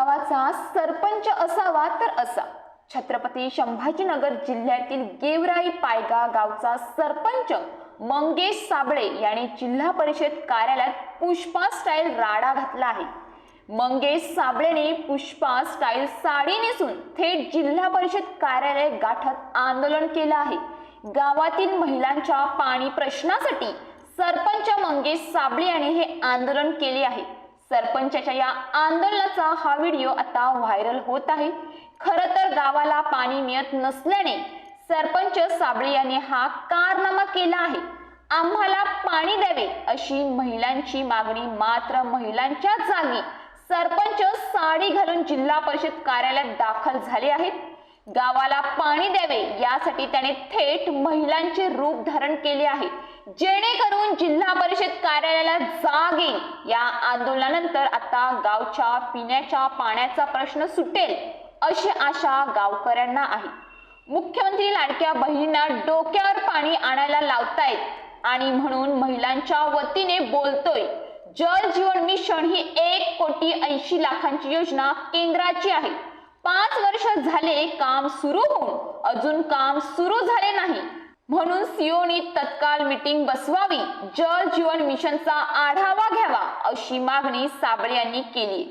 गावाचा सरपंच असावा तर असा. छत्रपती संभाजीनगर जिल्ह्यातील गेवराई पायगा गावचा सरपंच मंगेश साबळे याने जिल्हा परिषद कार्यालयात पुष्पा स्टाईल राडा घातला आहे. मंगेश साबळेने पुष्पा स्टाईल साडी नेसून थेट जिल्हा परिषद कार्यालय गाठत आंदोलन केलं आहे. गावातील महिलांच्या पाणी प्रश्नासाठी सरपंच मंगेश साबळे याने हे आंदोलन केले आहे. सरपंचाच्या या आंदोलनाचा हा व्हिडिओ आता व्हायरल होत आहे. खरं तर गावाला पाणी मिळत नसल्याने सरपंच साबळे यांनी हा कारनामा केला आहे. आम्हाला पाणी द्यावे अशी महिलांची मागणी मात्र महिलांच्या जागी. सरपंच साडी घालून जिल्हा परिषद कार्यालयात दाखल झाले आहेत. गावाला पाणी द्यावे यासाठी त्याने थेट महिलांचे रूप धारण केले आहे. जेणेकरून जिल्हा परिषद कार्यालयाला जाग येईल. या आंदोलनानंतर आता गावच्या पिण्याच्या पाण्याचा प्रश्न सुटेल अशी आशा गावकऱ्यांना आहे. मुख्यमंत्री लाडक्या बहिणींना डोक्यावर पाणी आणायला लावतायत आणि म्हणून महिलांच्या वतीने बोलतोय जल जीवन मिशन ही एक कोटी ऐंशी लाखांची योजना केंद्राची आहे. पाच वर्ष झाले काम सुरू होऊन अजून काम सुरू झाले नाही. म्हणून सीओनी तत्काळ मीटिंग बसवावी जल जीवन मिशनचा आढावा घ्यावा अशी मागणी साबळे यांनी केली.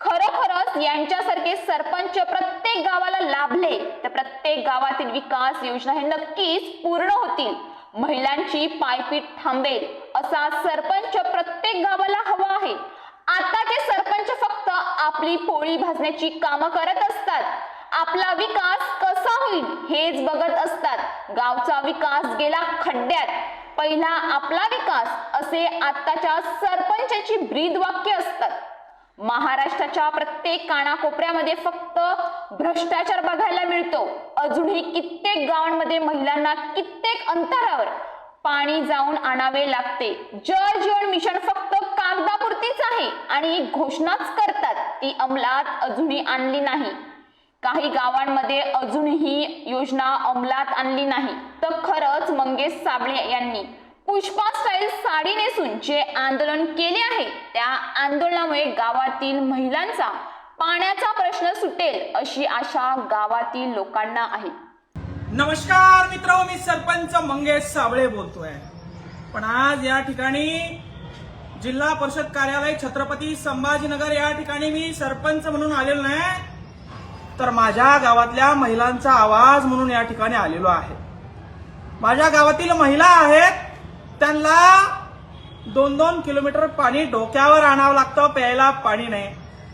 खरोखरच यांच्यासारखे सरपंच प्रत्येक गावाला लाभले तर प्रत्येक गावातील विकास योजना हे नक्कीच पूर्ण होतील. महिलांची पायपीट थांबेल असा सरपंच प्रत्येक गावाला हवा आहे. आताचे सरपंच फक्त आपली पोळी भाजण्याची कामं करत असतात. आपला विकास कसा होईल हेच बघत असतात. गावचा विकास गेला खड्ड्यात. पहिला आपला विकास असे आताच्या सरपंचाची ब्रीद वाक्य असतात. महाराष्ट्राच्या प्रत्येक कानाकोपऱ्यामध्ये फक्त भ्रष्टाचार बघायला मिळतो. अजूनही कित्येक गावांमध्ये महिलांना कित्येक अंतरावर पाणी जाऊन आणावे लागते. जल जीवन मिशन फक्त कागदापुरतीच आहे आणि घोषणाच करतात ती अंमलात अजूनही आणली नाही. काही गावांमध्ये अजूनही योजना अंमलात आणली नाही. तर खरंच मंगेश साबळे यांनी पुष्पा स्टाईल साडी नेसून जे आंदोलन केले आहे त्या आंदोलनामुळे गावातील महिलांचा पाण्याचा प्रश्न सुटेल अशी आशा गावातील लोकांना आहे. नमस्कार मित्र मी सरपंच मंगेश साबळे बोलतोय. पण आज या ठिकाणी जिल्हा परिषद कार्यालय छत्रपती संभाजीनगर या ठिकाणी मी सरपंच म्हणून आलेलो नाही. तर माझ्या गावातल्या महिलांचा आवाज म्हणून या ठिकाणी आलेलो आहे. माझ्या गावातील महिला आहेत त्यांना दोन दोन किलोमीटर पाणी डोक्यावर आणावं लागतं प्यायला पाणी नाही.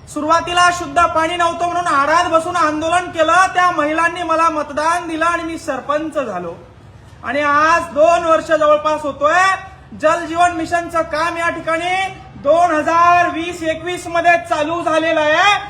सुरुवातीला शुद्ध पाणी नव्हतं म्हणून आडात बसून आंदोलन केलं. त्या महिलांनी मला मतदान दिलं आणि मी सरपंच झालो. आणि आज दोन वर्ष जवळपास होतोय. जल जीवन मिशनचं काम या ठिकाणी दोन हजार वीस एकवीसमध्ये चालू झालेलं आहे.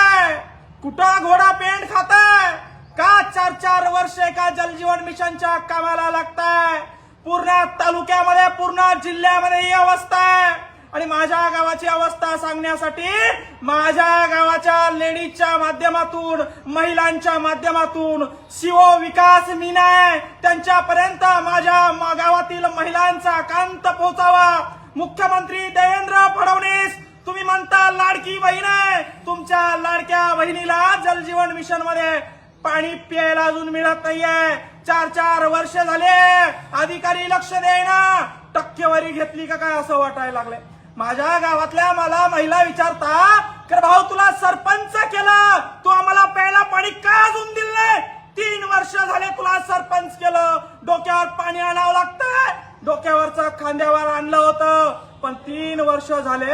कुठं घोडा पेंट खाताय? का चार चार वर्ष एका जलजीवन मिशनच्या कामाला लागताय? पूर्ण तालुक्यामध्ये पूर्ण जिल्ह्यामध्ये ही अवस्था आहे. आणि माझ्या गावाची अवस्था सांगण्यासाठी माझ्या गावाच्या लेडीजच्या माध्यमातून महिलांच्या माध्यमातून शिव विकास मीना आहे. त्यांच्यापर्यंत माझ्या गावातील महिलांचा कांत पोहोचावा. मुख्यमंत्री देवेंद्र फडणवीस तुम्ही म्हणता लाडकी बहीण आहे. तुमच्या लाडक्या बहिणीला जलजीवन मिशनमध्ये पाणी प्यायला अजून मिळत नाहीये. चार चार वर्ष झाले. अधिकारी लक्ष देईना. टक्केवारी घेतली का काय असं वाटायला लागलंय. माझ्या गावातल्या मला महिला विचारता कर भाऊ तुला सरपंच केलं. तू आम्हाला प्यायला पाणी का अजून दिले तीन वर्ष झाले तुला सरपंच केलं. डोक्यावर पाणी आणावं लागतंय. डोक्यावरचा खांद्यावर आणलं होतं. पण तीन वर्ष झाले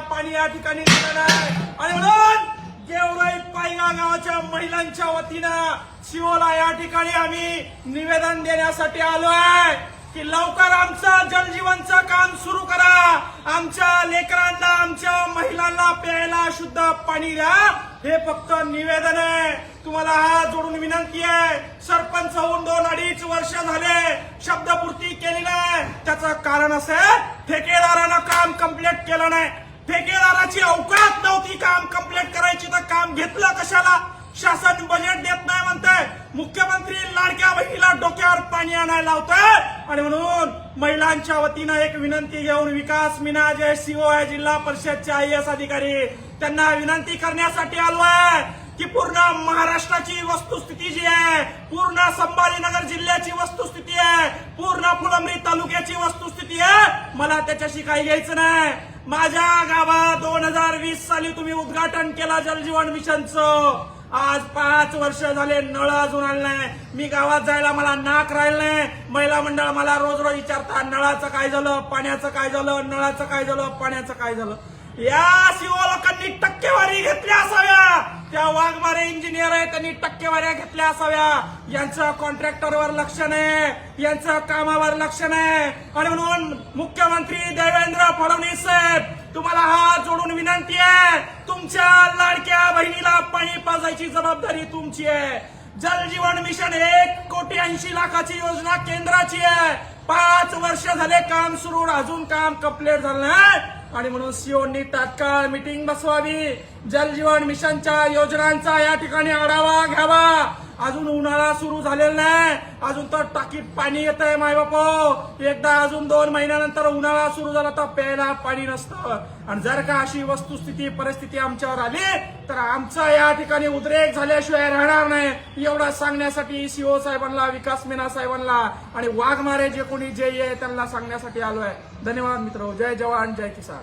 पाणी या ठिकाणी आणि म्हणून गेवराई पायगा गावाच्या महिलांच्या वतीनं शिवोला या ठिकाणी आम्ही निवेदन देण्यासाठी आलो आहे की लवकर आमचं जलजीवनचं काम सुरू करा. आमच्या लेकरांना आमच्या महिलांना प्यायला शुद्ध पाणी द्या. हे फक्त निवेदन आहे. तुम्हाला हात जोडून विनंती आहे. सरपंच होऊन दोन अडीच वर्ष झाले. शब्दपूर्ती केली नाही. त्याचं कारण असं ठेकेदारानं काम कंप्लीट केलं नाही. ठेकेदाराची अवकात नव्हती काम कंप्लीट करायची तर काम घेतलं कशाला? शासन बजेट देत नाही म्हणताय. मुख्यमंत्री लाडक्या बहिणीला डोक्यावर पाणी आणायला लावताय. आणि म्हणून महिलांच्या वतीनं एक विनंती घेऊन विकास मीना जे सीओ आहे जिल्हा परिषदचे आय एस अधिकारी त्यांना विनंती करण्यासाठी आलो आहे की पूर्ण महाराष्ट्राची वस्तुस्थिती जी आहे पूर्ण संभाजीनगर जिल्ह्याची वस्तुस्थिती आहे पूर्ण फुलंब्री तालुक्याची वस्तुस्थिती आहे मला त्याच्याशी काही घ्यायचं नाही. माझ्या गावात दोन हजार वीस साली तुम्ही उद्घाटन केला जलजीवन मिशनचं. आज पाच वर्ष झाले नळ अजून आले नाही. मी गावात जायला मला नाक राहिलं नाही. महिला मंडळ मला रोज रोज विचारता नळाचं काय झालं पाण्याचं काय झालं नळाचं काय झालं पाण्याचं काय झालं? या सीओ लोकांनी टक्केवारी घेतली असाव्या. इंजिनियर त्यांनी टक्केवाऱ्या घेतल्या असाव्या. यांचं कॉन्ट्रॅक्टरवर लक्ष नाही. यांचं कामावर लक्ष नाही. आणि म्हणून मुख्यमंत्री देवेंद्र फडणवीस साहेब तुम्हाला हात जोडून विनंती आहे. तुमच्या लाडक्या बहिणीला पाणी पाजायची जबाबदारी तुमची आहे. जल जीवन मिशन एक कोटी ऐंशी लाखाची योजना केंद्राची आहे. पाच वर्ष झाले काम सुरू अजून काम कंप्लीट झालं नाही. आणि म्हणून सीओनी तात्काळ मिटिंग बसवावी. जलजीवन मिशनच्या योजनांचा या ठिकाणी आढावा घ्यावा. अजून उन्हाळा सुरू झालेला नाही. अजून तर टाकीत पाणी येत आहे माय बापो एकदा अजून दोन महिन्यानंतर उन्हाळा सुरू झाला तर प्यायला पाणी नसतं. आणि जर का अशी वस्तुस्थिती परिस्थिती आमच्यावर आली तर आमचा या ठिकाणी उद्रेक झाल्याशिवाय राहणार नाही. एवढं सांगण्यासाठी सीओ साहेबांना विकास मेना साहेबांना आणि वाघमारे जे कोणी जे आहे त्यांना सांगण्यासाठी आलोय. धन्यवाद मित्र. जय जवान जय किसान.